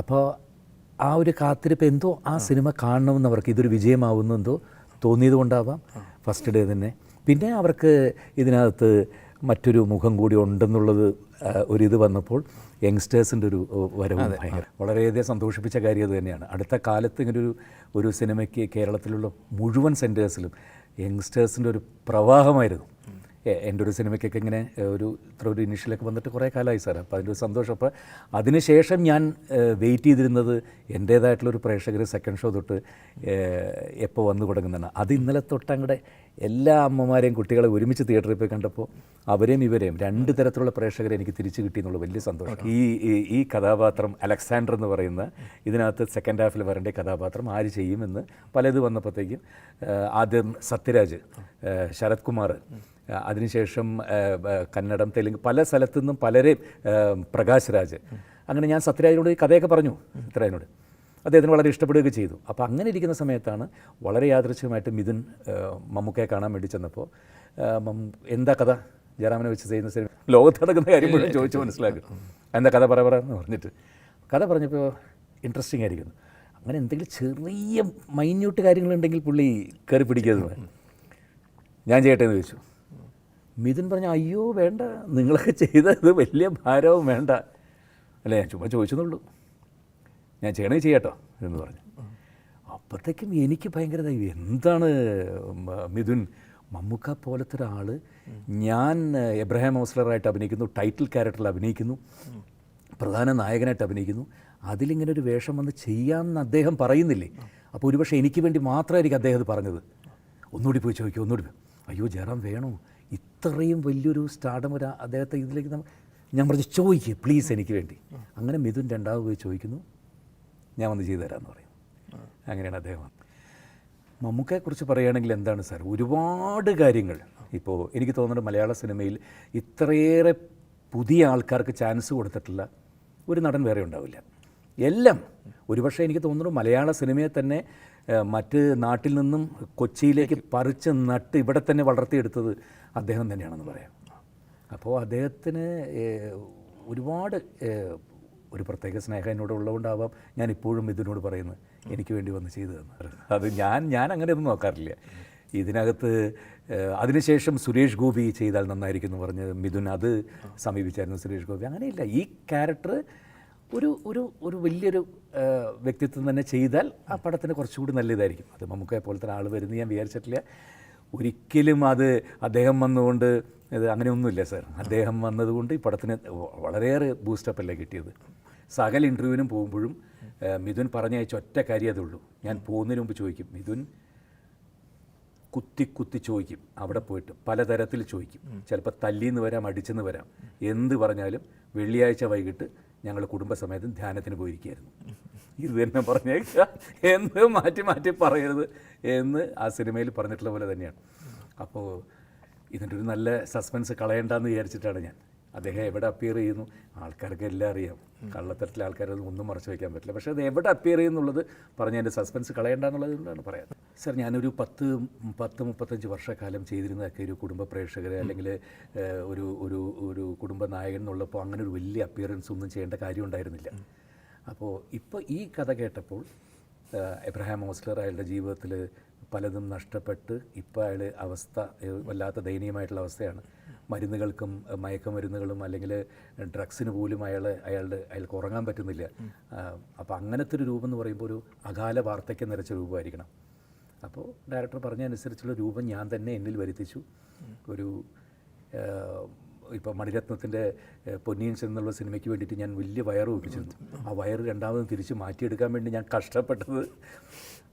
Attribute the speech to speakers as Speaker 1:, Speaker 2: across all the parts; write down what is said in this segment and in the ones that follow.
Speaker 1: അപ്പോൾ ആ ഒരു കാത്തിരിപ്പ് എന്തോ ആ സിനിമ കാണണമെന്ന് അവർക്ക് ഇതൊരു വിജയമാവുന്നു എന്തോ തോന്നിയത് കൊണ്ടാവാം ഫസ്റ്റ് ഡേ തന്നെ. പിന്നെ അവർക്ക് ഇതിനകത്ത് മറ്റൊരു മുഖം കൂടി ഉണ്ടെന്നുള്ളത് ഒരിത് വന്നപ്പോൾ യങ്സ്റ്റേഴ്സിന്റെ ഒരു വരവ് ഭയങ്കര വളരെയധികം സന്തോഷിപ്പിച്ച കാര്യം അത് തന്നെയാണ്. അടുത്ത കാലത്ത് ഇങ്ങനെ ഒരു ഒരു സിനിമയ്ക്ക് കേരളത്തിലുള്ള മുഴുവൻ സെന്റേഴ്സിലും യങ്സ്റ്റേഴ്സിന്റെ ഒരു പ്രവാഹമായിരുന്നു. എന്റെ ഒരു സിനിമയ്ക്കൊക്കെ ഇങ്ങനെ ഒരു ഇത്ര ഒരു ഇനിഷ്യലൊക്കെ വന്നിട്ട് കുറേ കാലമായി സാർ അപ്പോൾ അതിന്റെ ഒരു സന്തോഷം. അപ്പോൾ അതിനുശേഷം ഞാൻ വെയിറ്റ് ചെയ്തിരുന്നത് എന്റേതായിട്ടുള്ളൊരു പ്രേക്ഷകർ സെക്കൻഡ് ഷോ തൊട്ട് എപ്പോൾ വന്നു തുടങ്ങുന്നതാണ്. അത് ഇന്നലെ തൊട്ട് അങ്ങടെ എല്ലാ അമ്മമാരെയും കുട്ടികളെ ഒരുമിച്ച് തിയേറ്ററിൽ പോയി കണ്ടപ്പോൾ അവരെയും ഇവരെയും രണ്ട് തരത്തിലുള്ള പ്രേക്ഷകരെ എനിക്ക് തിരിച്ചു കിട്ടി എന്നുള്ള വലിയ സന്തോഷം. ഈ ഈ- കഥാപാത്രം അലക്സാണ്ടർ എന്ന് പറയുന്ന ഇതിനകത്ത് സെക്കൻഡ് ഹാഫിൽ വരേണ്ട കഥാപാത്രം ആര് ചെയ്യുമെന്ന് പലത് വന്നപ്പോഴത്തേക്കും ആദ്യം സത്യരാജ് ശരത് കുമാർ അതിനുശേഷം കന്നഡം തെലുങ്ക് പല സ്ഥലത്തു നിന്നും പലരെയും പ്രകാശ് രാജ്. അങ്ങനെ ഞാൻ സത്യരാജിനോട് ഈ കഥയൊക്കെ പറഞ്ഞു സത്യരാജിനോട് അദ്ദേഹത്തിന് വളരെ ഇഷ്ടപ്പെടുകയൊക്കെ ചെയ്തു. അപ്പോൾ അങ്ങനെ ഇരിക്കുന്ന സമയത്താണ് വളരെ യാദൃശ്യമായിട്ട് മിഥുൻ മമ്മൂക്കയെ കാണാൻ വേണ്ടി ചെന്നപ്പോൾ എന്താ കഥ? ജയറാമനെ വെച്ച് ചെയ്യുന്ന സിനിമ. ലോകത്ത് നടക്കുന്ന കാര്യം മുഴുവൻ ചോദിച്ച് മനസ്സിലാക്കും. എന്താ കഥ പറ എന്ന് പറഞ്ഞിട്ട്. കഥ പറഞ്ഞപ്പോൾ ഇൻട്രസ്റ്റിംഗ് ആയിരിക്കുന്നു. അങ്ങനെ എന്തെങ്കിലും ചെറിയ മൈന്യൂട്ട് കാര്യങ്ങളുണ്ടെങ്കിൽ പുള്ളി കയറി പിടിക്കുന്നത് ഞാൻ ചെയ്യട്ടെ എന്ന് ചോദിച്ചു. മിഥുൻ പറഞ്ഞു അയ്യോ വേണ്ട. നിങ്ങളൊക്കെ ചെയ്ത ഇത് വലിയ ഭാരവും വേണ്ട. അല്ല ഞാൻ ചുമ്മാ ചോദിച്ചെന്നുള്ളൂ. ഞാൻ ചെയ്യണേ ചെയ്യട്ടോ എന്ന് പറഞ്ഞു. അപ്പോഴത്തേക്കും എനിക്ക് ഭയങ്കര. എന്താണ് മിഥുൻ? മമ്മൂക്ക പോലത്തെ ഒരാൾ ഞാൻ എബ്രഹാം ഹൗസ്ലറായിട്ട് അഭിനയിക്കുന്നു ടൈറ്റിൽ ക്യാരക്ടറിൽ അഭിനയിക്കുന്നു പ്രധാന നായകനായിട്ട് അഭിനയിക്കുന്നു. അതിലിങ്ങനെ ഒരു വേഷം വന്ന് ചെയ്യാമെന്ന് അദ്ദേഹം പറയുന്നില്ലേ? അപ്പോൾ ഒരുപക്ഷെ എനിക്ക് വേണ്ടി മാത്രമായിരിക്കും അദ്ദേഹം അത് പറഞ്ഞത്. ഒന്നുകൂടി പോയി ചോദിക്കും ഒന്നുകൂടി. അയ്യോ ജയറാം വേണോ? ഇത്രയും വലിയൊരു സ്റ്റാർഡം ഒരു അദ്ദേഹത്തെ ഇതിലേക്ക് നമ്മൾ ഞാൻ പറഞ്ഞു ചോദിക്കുക പ്ലീസ് എനിക്ക് വേണ്ടി. അങ്ങനെ മിഥുൻ രണ്ടാമത് പോയി ചോദിക്കുന്നു. ഞാൻ വന്ന് ചെയ്തു തരാമെന്ന് പറയും അങ്ങനെയാണ് അദ്ദേഹം മമ്മൂക്കയെക്കുറിച്ച് പറയുകയാണെങ്കിൽ എന്താണ് സാർ? ഒരുപാട് കാര്യങ്ങൾ ഇപ്പോൾ എനിക്ക് തോന്നുന്നത് മലയാള സിനിമയിൽ ഇത്രയേറെ പുതിയ ആൾക്കാർക്ക് ചാൻസ് കൊടുത്തിട്ടുള്ള ഒരു നടൻ വേറെ ഉണ്ടാവില്ല. എല്ലാം. ഒരുപക്ഷെ എനിക്ക് തോന്നുന്നു മലയാള സിനിമയെ തന്നെ മറ്റ് നാട്ടിൽ നിന്നും കൊച്ചിയിലേക്ക് പറിച്ച് നട്ട് ഇവിടെ തന്നെ വളർത്തിയെടുത്തത് അദ്ദേഹം തന്നെയാണെന്ന് പറയാം. അപ്പോൾ അദ്ദേഹത്തിന് ഒരുപാട് ഒരു പ്രത്യേക സ്നേഹം എന്നോട് ഉള്ളതുകൊണ്ടാവാം ഞാൻ ഇപ്പോഴും ഇതിനോട് പറയുന്നത് എനിക്ക് വേണ്ടി വന്ന് ചെയ്തു തന്നു അത് ഞാൻ ഞാൻ അങ്ങനെയൊന്നും നോക്കാറില്ല. ഇതിനകത്ത് അതിനുശേഷം സുരേഷ് ഗോപി ചെയ്താൽ നന്നായിരിക്കും എന്ന് പറഞ്ഞ് മിഥുൻ അത് സമീപിച്ചായിരുന്നു സുരേഷ് ഗോപി. അങ്ങനെയില്ല. ഈ ക്യാരക്ടർ ഒരു ഒരു ഒരു വലിയൊരു വ്യക്തിത്വം തന്നെ ചെയ്താൽ ആ പടത്തിന് കുറച്ചുകൂടി നല്ല ഇതായിരിക്കും അത് നമുക്ക് പോലത്തെ ആൾ വരുന്ന ഞാൻ വിചാരിച്ചിട്ടില്ല. ഒരിക്കലും അത് അദ്ദേഹം വന്നുകൊണ്ട് ഇത് അങ്ങനെയൊന്നുമില്ല സാർ. അദ്ദേഹം വന്നതുകൊണ്ട് ഈ പടത്തിന് വളരെയേറെ ബൂസ്റ്റപ്പ് അല്ലേ കിട്ടിയത്. സകല ഇന്റർവ്യൂവിനും പോകുമ്പോഴും മിഥുൻ പറഞ്ഞയച്ച ഒറ്റ കാര്യം ഉള്ളൂ. ഞാൻ പോകുന്നതിന് മുമ്പ് ചോദിക്കും മിഥുൻ കുത്തി കുത്തി ചോദിക്കും അവിടെ പോയിട്ട് പലതരത്തിൽ ചോദിക്കും. ചിലപ്പോൾ തല്ലിന്ന് വരാം അടിച്ചെന്ന് വരാം. എന്ത് പറഞ്ഞാലും വെള്ളിയാഴ്ച വൈകിട്ട് ഞങ്ങൾ കുടുംബസമേതം ധ്യാനത്തിന് പോയിരിക്കുകയായിരുന്നു. ഇത് തന്നെ പറഞ്ഞേക്കുക. എന്ന് മാറ്റി മാറ്റി പറയരുത് എന്ന് ആ സിനിമയിൽ പറഞ്ഞിട്ടുള്ള പോലെ തന്നെയാണ്. അപ്പോൾ ഇതിന്റെ ഒരു നല്ല സസ്പെൻസ് കളയണ്ടെന്ന് വിചാരിച്ചിട്ടാണ് ഞാൻ. അദ്ദേഹം എവിടെ അപ്പിയർ ചെയ്യുന്നു? ആൾക്കാർക്ക് എല്ലാം അറിയാം. കള്ളത്തരത്തിലെ ആൾക്കാരൊന്നും ഒന്നും മറച്ചു വയ്ക്കാൻ പറ്റില്ല. പക്ഷേ അത് എവിടെ അപ്പിയർ ചെയ്യുന്നുള്ളത് പറഞ്ഞ് എന്റെ സസ്പെൻസ് കളയണ്ട എന്നുള്ളത് കൊണ്ടാണ് പറയാം സർ ഞാനൊരു പത്ത് പത്ത് മുപ്പത്തഞ്ച് വർഷക്കാലം ചെയ്തിരുന്നതൊക്കെ ഒരു കുടുംബ പ്രേക്ഷകരെ അല്ലെങ്കിൽ ഒരു ഒരു ഒരു കുടുംബ നായകൻ എന്നുള്ളപ്പോൾ അങ്ങനെ ഒരു വലിയ അപ്പിയറൻസ് ഒന്നും ചെയ്യേണ്ട കാര്യം ഉണ്ടായിരുന്നില്ല. അപ്പോൾ ഇപ്പോൾ ഈ കഥ കേട്ടപ്പോൾ എബ്രഹാം ഓസ്ലർ അയാളുടെ ജീവിതത്തിൽ പലതും നഷ്ടപ്പെട്ട് ഇപ്പോൾ അയാൾ അവസ്ഥ വല്ലാത്ത ദയനീയമായിട്ടുള്ള അവസ്ഥയാണ്. മരുന്നുകൾക്കും മയക്കുമരുന്നുകളും അല്ലെങ്കിൽ ഡ്രഗ്സിന് പോലും അയാൾ അയാളുടെ അയാൾക്ക് ഉറങ്ങാൻ പറ്റുന്നില്ല. അപ്പോൾ അങ്ങനത്തെ ഒരു രൂപം എന്ന് പറയുമ്പോൾ ഒരു അകാല വാർത്തയ്ക്ക് നിറച്ച രൂപമായിരിക്കണം. അപ്പോൾ ഡയറക്ടർ പറഞ്ഞതനുസരിച്ചുള്ള രൂപം ഞാൻ തന്നെ എന്നിൽ വരുത്തിച്ചു. ഒരു ഇപ്പോൾ മണിരത്നത്തിന്റെ പൊന്നിയൻ ചെന്നുള്ള എന്നുള്ള സിനിമയ്ക്ക് വേണ്ടിയിട്ട് ഞാൻ വലിയ വയറ് വെപ്പിച്ചിരുന്നു ആ വയറ് രണ്ടാമതും തിരിച്ച് മാറ്റിയെടുക്കാൻ വേണ്ടി ഞാൻ കഷ്ടപ്പെട്ടത്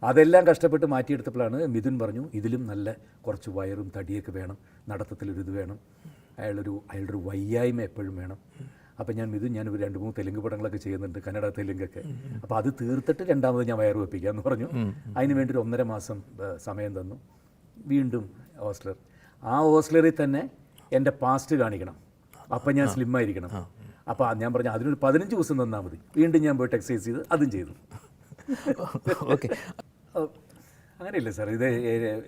Speaker 1: അതെല്ലാം കഷ്ടപ്പെട്ട് മാറ്റിയെടുത്തപ്പോഴാണ് മിഥുൻ പറഞ്ഞു ഇതിലും നല്ല കുറച്ച് വയറും തടിയൊക്കെ വേണം നടത്തത്തിലൊരിത് വേണം. അയാളൊരു അയാളുടെ ഒരു വയ്യായ്മ എപ്പോഴും വേണം. അപ്പം ഞാൻ ഇത് ഞാൻ ഒരു രണ്ട് മൂന്ന് തെലുങ്ക് പടങ്ങളൊക്കെ ചെയ്യുന്നുണ്ട് കന്നഡ തെലുങ്കൊക്കെ. അപ്പോൾ അത് തീർത്തിട്ട് രണ്ടാമത് ഞാൻ വയറ് വെപ്പിക്കാമെന്ന് പറഞ്ഞു. അതിന് വേണ്ടി ഒരു ഒന്നര മാസം സമയം തന്നു. വീണ്ടും ഓസ്ലർ ആ ഓസ്ലറിൽ തന്നെ എന്റെ പാസ്റ്റ് കാണിക്കണം. അപ്പം ഞാൻ സ്ലിം ആയിരിക്കണം അപ്പോൾ ഞാൻ പറഞ്ഞു അതിനൊരു പതിനഞ്ച് ദിവസം തന്നാൽ മതി. വീണ്ടും ഞാൻ പോയിട്ട് എക്സസൈസ് ചെയ്ത് അതും ചെയ്തു.
Speaker 2: ഓക്കെ
Speaker 1: അങ്ങനെയില്ല സാർ ഇത്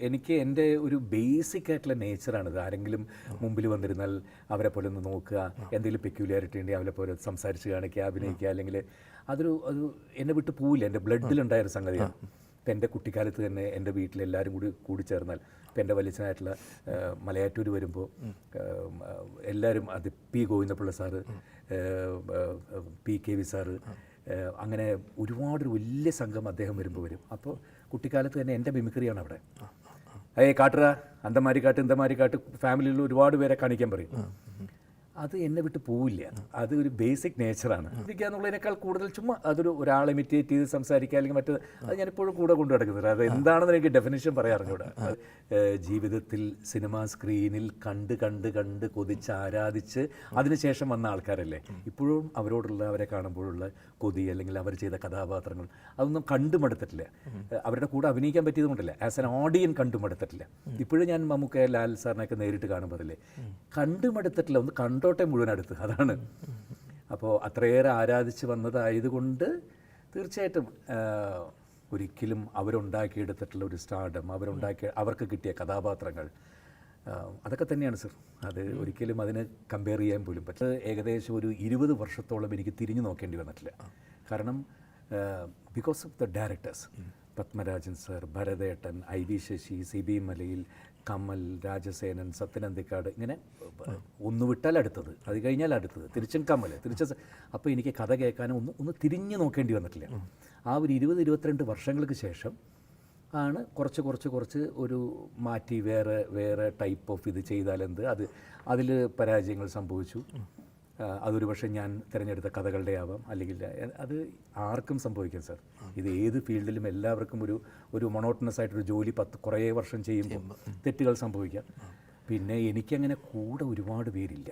Speaker 1: എനിക്ക് എന്റെ ഒരു ബേസിക് ആയിട്ടുള്ള നേച്ചറാണ് ഇത്. ആരെങ്കിലും മുമ്പിൽ വന്നിരുന്നാൽ അവരെ പോലെ ഒന്ന് നോക്കുക എന്തെങ്കിലും പെക്യുലാരിറ്റി ഉണ്ടെങ്കിൽ അവരെ പോലെ സംസാരിച്ച് കാണിക്കുക അഭിനയിക്കുക അല്ലെങ്കിൽ അതൊരു അത് എന്നെ വിട്ട് പോവില്ല. എന്റെ ബ്ലഡിലുണ്ടായൊരു സംഗതിയാണ്. ഇപ്പം എന്റെ കുട്ടിക്കാലത്ത് തന്നെ എന്റെ വീട്ടിൽ എല്ലാവരും കൂടി കൂടി ചേർന്നാൽ ഇപ്പം എന്റെ വലിയച്ഛനായിട്ടുള്ള മലയാറ്റൂർ വരുമ്പോൾ എല്ലാവരും അത് P Govindapillai sir P K V sir അങ്ങനെ ഒരുപാട് ഒരു വലിയ സംഘം അദ്ദേഹം വരുമ്പോൾ വരും. അപ്പോൾ കുട്ടിക്കാലത്ത് തന്നെ എന്റെ മിമിക്രിയാണ് അവിടെ. ഏയ് കാട്ടുക അന്തമാരി കാട്ട് ഇന്തമാരി കാട്ട് ഫാമിലിയിൽ ഒരുപാട് പേരെ കാണിക്കാൻ പറയും. അത് എന്നെ വിട്ട് പോവില്ല. അത് ഒരു ബേസിക് നേച്ചറാണ് ഇരിക്കുക എന്നുള്ളതിനേക്കാൾ കൂടുതൽ ചുമ്മാ അതൊരു ഒരാളെ ഇമിറ്റേറ്റ് ചെയ്ത് സംസാരിക്കുക അല്ലെങ്കിൽ മറ്റത് അത് ഞാനിപ്പോഴും കൂടെ കൊണ്ടു നടക്കുന്നില്ല. അത് എന്താണെന്ന് എനിക്ക് ഡെഫിനേഷൻ പറയാറുണ്ട് ജീവിതത്തിൽ സിനിമാ സ്ക്രീനിൽ കണ്ട് കണ്ട് കണ്ട് കൊതിച്ച് ആരാധിച്ച് അതിനുശേഷം വന്ന ആൾക്കാരല്ലേ? ഇപ്പോഴും അവരോടുള്ള അവരെ കാണുമ്പോഴുള്ള കൊതി അല്ലെങ്കിൽ അവർ ചെയ്ത കഥാപാത്രങ്ങൾ അതൊന്നും കണ്ടുമടുത്തിട്ടില്ല അവരുടെ കൂടെ അഭിനയിക്കാൻ പറ്റിയത് കൊണ്ടല്ല. ആസ് എൻ ഓഡിയൻ കണ്ടുമടുത്തിട്ടില്ല ഇപ്പോഴും ഞാൻ മമ്മൂക്ക ലാൽ സാറിനെയൊക്കെ നേരിട്ട് കാണുമ്പോൾ അതില്ലേ? ഒന്ന് കണ്ടോട്ടെ മുഴുവൻ അടുത്ത്. അതാണ്. അപ്പോൾ അത്രയേറെ ആരാധിച്ച് വന്നതായതുകൊണ്ട് തീർച്ചയായിട്ടും ഒരിക്കലും അവരുണ്ടാക്കിയെടുത്തിട്ടുള്ള ഒരു സ്റ്റാർഡം അവരുണ്ടാക്കിയ അവർക്ക് കിട്ടിയ കഥാപാത്രങ്ങൾ അതൊക്കെ തന്നെയാണ് സർ. അത് ഒരിക്കലും അതിന് കമ്പയർ ചെയ്യാൻ പോലും പറ്റില്ല. ഏകദേശം ഒരു ഇരുപത് വർഷത്തോളം എനിക്ക് തിരിഞ്ഞു നോക്കേണ്ടി വന്നിട്ടില്ല. കാരണം because of the directors Padmarajan sir ഭരതേട്ടൻ I V Sasi Sibi Malayil Kamal Rajasenan Sathyan Anthikad ഇങ്ങനെ ഒന്ന് വിട്ടാൽ അടുത്തത് അത് കഴിഞ്ഞാൽ അടുത്തത്. തിരിച്ചും കമൽ തിരിച്ച അപ്പോൾ എനിക്ക് കഥ കേൾക്കാനും ഒന്ന് ഒന്ന് തിരിഞ്ഞു നോക്കേണ്ടി വന്നിട്ടില്ല. ആ ഒരു ഇരുപത് ഇരുപത്തിരണ്ട് വർഷങ്ങൾക്ക് ശേഷം ആണ് കുറച്ച് കുറച്ച് കുറച്ച് ഒരു മാറ്റി വേറെ വേറെ ടൈപ്പ് ഓഫ് ഇത് ചെയ്താലെന്ത്? അത് അതിൽ പരാജയങ്ങൾ സംഭവിച്ചു. അതൊരു പക്ഷേ ഞാൻ തിരഞ്ഞെടുത്ത കഥകളുടെ ആവാം. അല്ലെങ്കിൽ അത് ആർക്കും സംഭവിക്കും സാർ. ഇത് ഏത് ഫീൽഡിലും എല്ലാവർക്കും ഒരു ഒരു മൊണോട്ടണസ് ആയിട്ടൊരു ജോലി പത്ത് കുറേ വർഷം ചെയ്യുമ്പോൾ തെറ്റുകൾ സംഭവിക്കാം. പിന്നെ എനിക്കങ്ങനെ കൂടെ ഒരുപാട് പേരില്ല.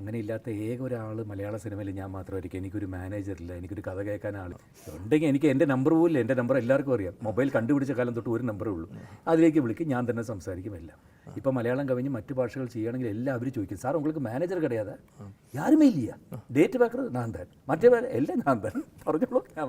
Speaker 1: അങ്ങനെ ഇല്ലാത്ത ഏക ഒരാൾ മലയാള സിനിമയിൽ ഞാൻ മാത്രമായിരിക്കും. എനിക്കൊരു മാനേജറില്ല എനിക്കൊരു കഥ കേൾക്കാൻ ആൾ ഉണ്ടെങ്കിൽ എനിക്ക് എന്റെ നമ്പർ പോലും എന്റെ നമ്പർ എല്ലാവർക്കും അറിയാം. മൊബൈൽ കണ്ടുപിടിച്ച കാലം തൊട്ട് ഒരു നമ്പറേ ഉള്ളൂ. അതിലേക്ക് വിളിക്കും ഞാൻ തന്നെ സംസാരിക്കും എല്ലാം. ഇപ്പം മലയാളം കവിഞ്ഞ് മറ്റു ഭാഷകൾ ചെയ്യണമെങ്കിൽ എല്ലാവരും ചോദിക്കും സാർ ഉങ്ങൾക്ക് മാനേജർ കിടയാതെ? യാരുമേ ഇല്ല. ഡേറ്റ് ബാക്കർ നാൻ മറ്റേ എല്ലാം നാൻ പറഞ്ഞോളൂ ഞാൻ